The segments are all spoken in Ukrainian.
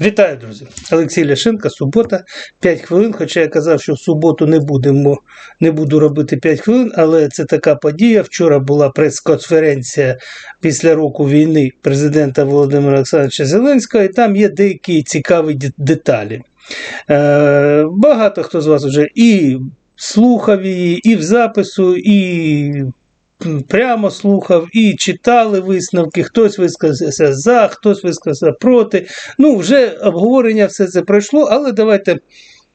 Вітаю, друзі! Олексій Ляшенко, субота, 5 хвилин. Хоча я казав, що в суботу не будемо, не буду робити 5 хвилин, але це така подія. Вчора була прес-конференція після року війни президента Володимира Олександровича Зеленського, і там є деякі цікаві деталі. Е, багато хто з вас вже і слухав її, і в запису, і прямо слухав і читали висновки, хтось висказався за, хтось висказався проти. Ну, вже обговорення все це пройшло, але давайте,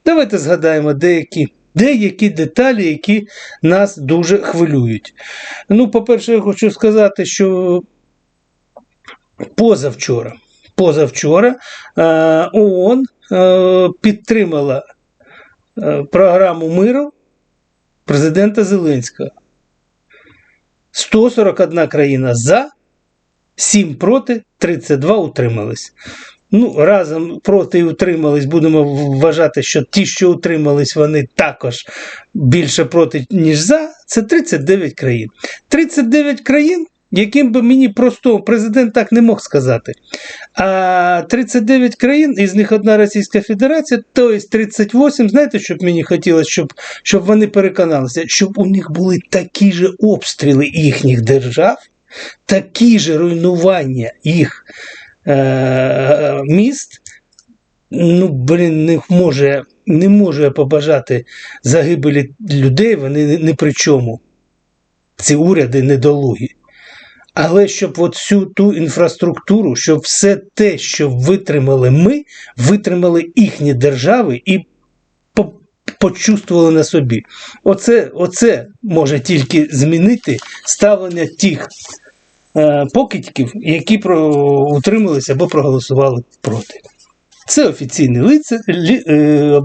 давайте згадаємо деякі. Деякі деталі, які нас дуже хвилюють. Ну, по-перше, я хочу сказати, що позавчора, позавчора е, ООН е, підтримала е, програму миру президента Зеленського. 141 країна за, 7 проти, 32 утримались. Ну, разом проти і утримались, будемо вважати, що ті, що утримались, вони також більше проти, ніж за. Це 39 країн. 39 країн, яким би мені просто президент так не мог сказати. А 39 країн, із них одна Російська Федерація, то є 38. Знаєте, що б мені хотілося, щоб, щоб вони переконалися, щоб у них були такі ж обстріли їхніх держав, такі ж руйнування їх е- міст. Ну, блін, не може, не можу я побажати загибелі людей, вони не при чому. Ці уряди недолугі. Але щоб всю ту інфраструктуру, щоб все те, що витримали ми, витримали їхні держави і по- почувствували на собі. Оце, оце може тільки змінити ставлення тих е, покидьків, які про, утрималися або проголосували проти. Це офіційні лиця, лі, е,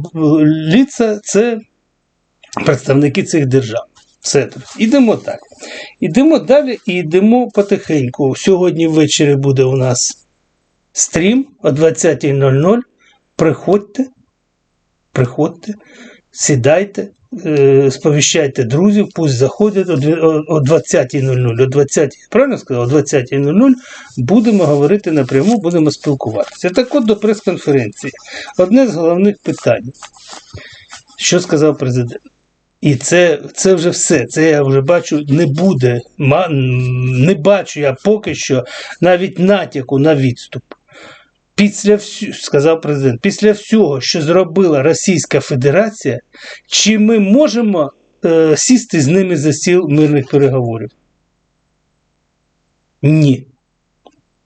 лиця це представники цих держав. Все. Ідемо так. Ідемо далі і йдемо потихеньку. Сьогодні ввечері буде у нас стрім о 20.00. Приходьте, приходьте, сідайте, е, сповіщайте друзів, пусть заходять о 20.00. О 20, правильно сказав? О 20.00 будемо говорити напряму, будемо спілкуватися. Так от до прес-конференції. Одне з головних питань. Що сказав президент? І це, це вже все. Це я вже бачу, не буде. Не бачу я поки що навіть натяку на відступ. Після сказав президент, після всього, що зробила Російська Федерація, чи ми можемо е, сісти з ними за стіл мирних переговорів? Ні.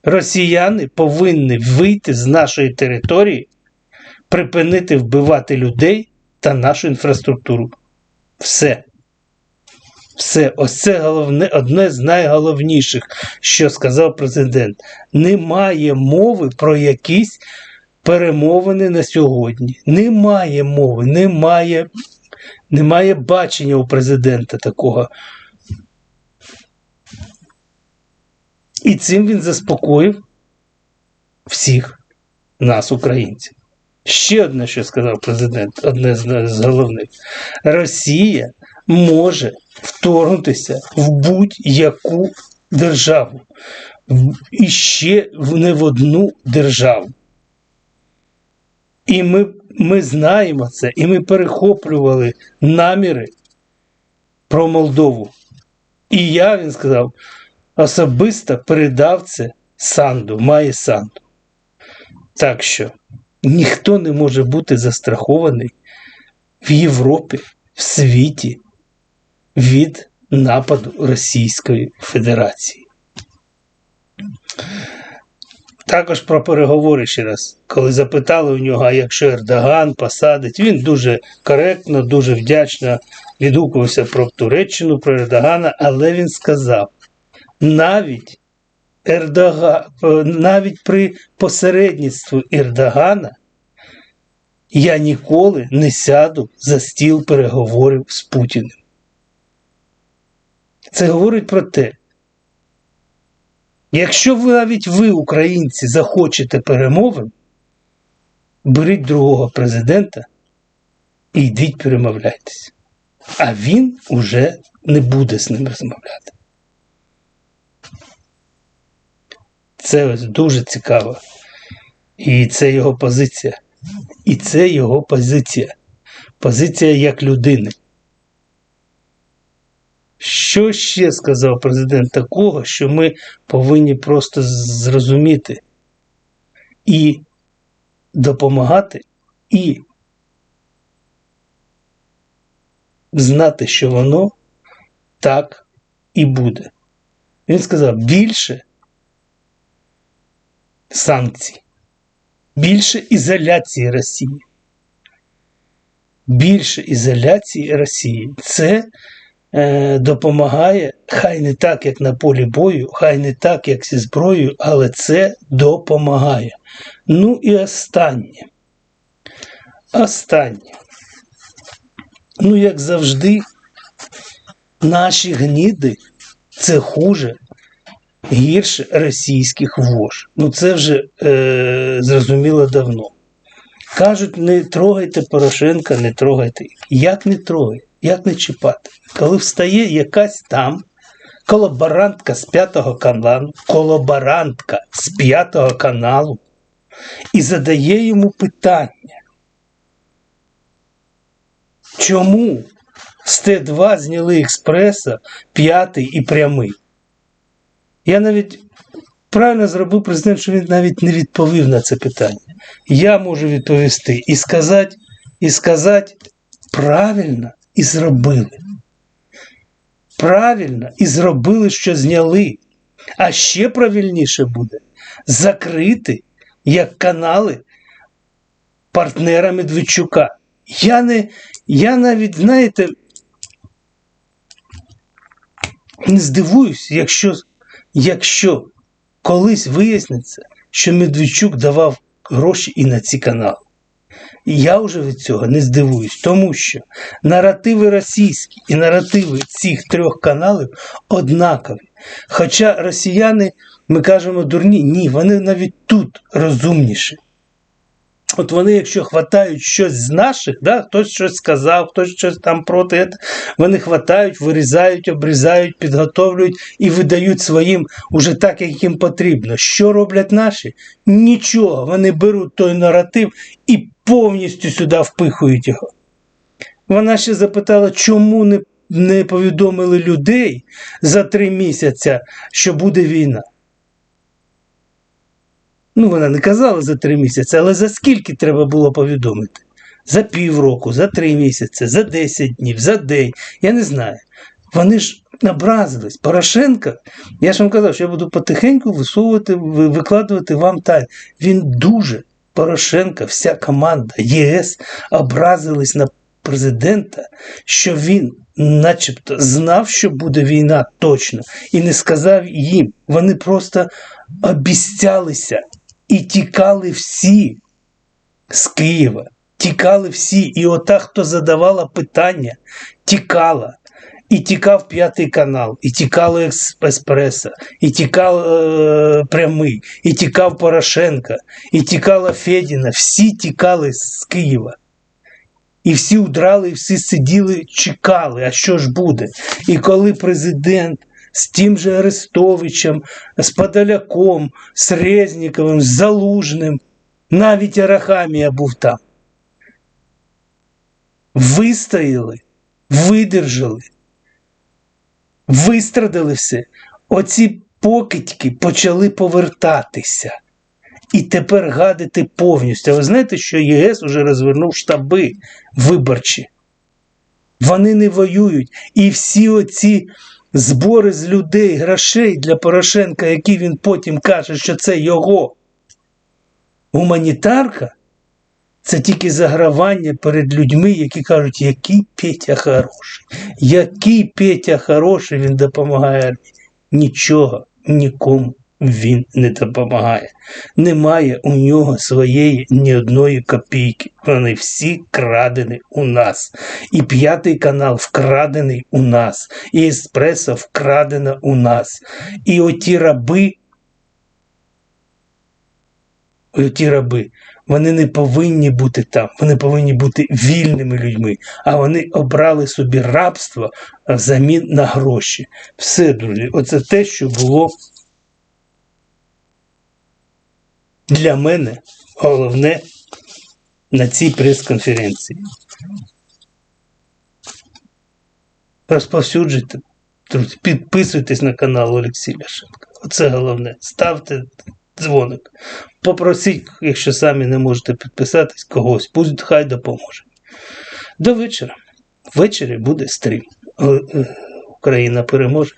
Росіяни повинні вийти з нашої території, припинити вбивати людей та нашу інфраструктуру. Все. Все, ось це головне, одне з найголовніших, що сказав президент. Немає мови про якісь перемовини на сьогодні. Немає мови, немає, немає бачення у президента такого. І цим він заспокоїв всіх нас, українців. Ще одне, що сказав президент, одне з, головних. Росія може вторгнутися в будь-яку державу. І ще не в одну державу. І ми, ми знаємо це, і ми перехоплювали наміри про Молдову. І я, він сказав, особисто передав це Санду, має Санду. Так що ніхто не може бути застрахований в Європі, в світі від нападу Російської Федерації. Також про переговори ще раз. Коли запитали у нього, а якщо Ердоган посадить, він дуже коректно, дуже вдячно відгукувався про Туреччину, про Ердогана, але він сказав: навіть Ердоган, навіть при посередництві Ердогана я ніколи не сяду за стіл переговорів з Путіним. Це говорить про те, якщо ви навіть ви, українці, захочете перемовин, беріть другого президента і йдіть перемовляйтесь. А він уже не буде з ним розмовляти. Це ось дуже цікаво. І це його позиція. І це його позиція. Позиція як людини. Що ще сказав президент такого, що ми повинні просто зрозуміти і допомагати, і знати, що воно так і буде. Він сказав більше санкцій, більше ізоляції Росії. Більше ізоляції Росії. Це е, допомагає, хай не так, як на полі бою, хай не так, як зі зброєю, але це допомагає. Ну і останнє. Останнє. Ну, як завжди, наші гніди це хуже, гірше російських вож. Ну це вже е, зрозуміло давно. Кажуть, не трогайте Порошенка, не трогайте їх. Як не трогай, як не чіпати? Коли встає якась там колаборантка з п'ятого каналу, колаборантка з п'ятого каналу і задає йому питання. Чому з Т2 зняли експреса п'ятий і прямий? Я навіть правильно зробив президент, що він навіть не відповів на це питання. Я можу відповісти і сказати, і сказати правильно і зробили. Правильно і зробили, що зняли. А ще правильніше буде закрити як канали партнера Медведчука. Я не, я навіть, знаєте, не здивуюсь, якщо, якщо колись виясниться, що Медведчук давав гроші і на ці канали. І я вже від цього не здивуюсь, тому що наративи російські і наративи цих трьох каналів однакові. Хоча росіяни, ми кажемо, дурні, ні, вони навіть тут розумніші. От вони, якщо хватають щось з наших, да, хтось щось сказав, хтось щось там проти, вони хватають, вирізають, обрізають, підготовлюють і видають своїм уже так, як їм потрібно. Що роблять наші? Нічого. Вони беруть той наратив і повністю сюди впихують його. Вона ще запитала, чому не, не повідомили людей за три місяці, що буде війна. Ну, вона не казала за три місяці, але за скільки треба було повідомити? За півроку, за три місяці, за 10 днів, за день. Я не знаю. Вони ж образились. Порошенко, я ж вам казав, що я буду потихеньку висовувати, викладувати вам тайм. Він дуже, Порошенко, вся команда ЄС образились на президента, що він, начебто, знав, що буде війна точно, і не сказав їм. Вони просто обіцялися і тікали всі з Києва. Тікали всі. І ота, хто задавала питання, тікала. І тікав п'ятий канал, і тікало Еспресо, і тікав е, прямий, і тікав Порошенка, і тікала Федіна. Всі тікали з Києва. І всі удрали, і всі сиділи, чекали, а що ж буде? І коли президент з тим же Арестовичем, з Подоляком, з Резніковим, з Залужним, навіть Арахамія був там. Вистояли, видержали, вистрадали все. Оці покидьки почали повертатися. І тепер гадити повністю. А ви знаєте, що ЄС уже розвернув штаби виборчі. Вони не воюють. І всі оці збори з людей, грошей для Порошенка, які він потім каже, що це його гуманітарка, це тільки загравання перед людьми, які кажуть, який Петя хороший, який Петя хороший, він допомагає армії. Нічого, нікому він не допомагає. Немає у нього своєї ні одної копійки. Вони всі крадені у нас. І п'ятий канал вкрадений у нас, і еспресо вкрадена у нас. І оті раби. Оті раби, вони не повинні бути там, вони повинні бути вільними людьми, а вони обрали собі рабство взамін на гроші. Все, друзі, оце те, що було для мене головне на цій прес-конференції. Розповсюджуйте, підписуйтесь на канал Олексій Ляшенко. Оце головне. Ставте дзвоник. Попросіть, якщо самі не можете підписатись, когось, пусть хай допоможе. До вечора. Ввечері буде стрім. Е, Україна переможе.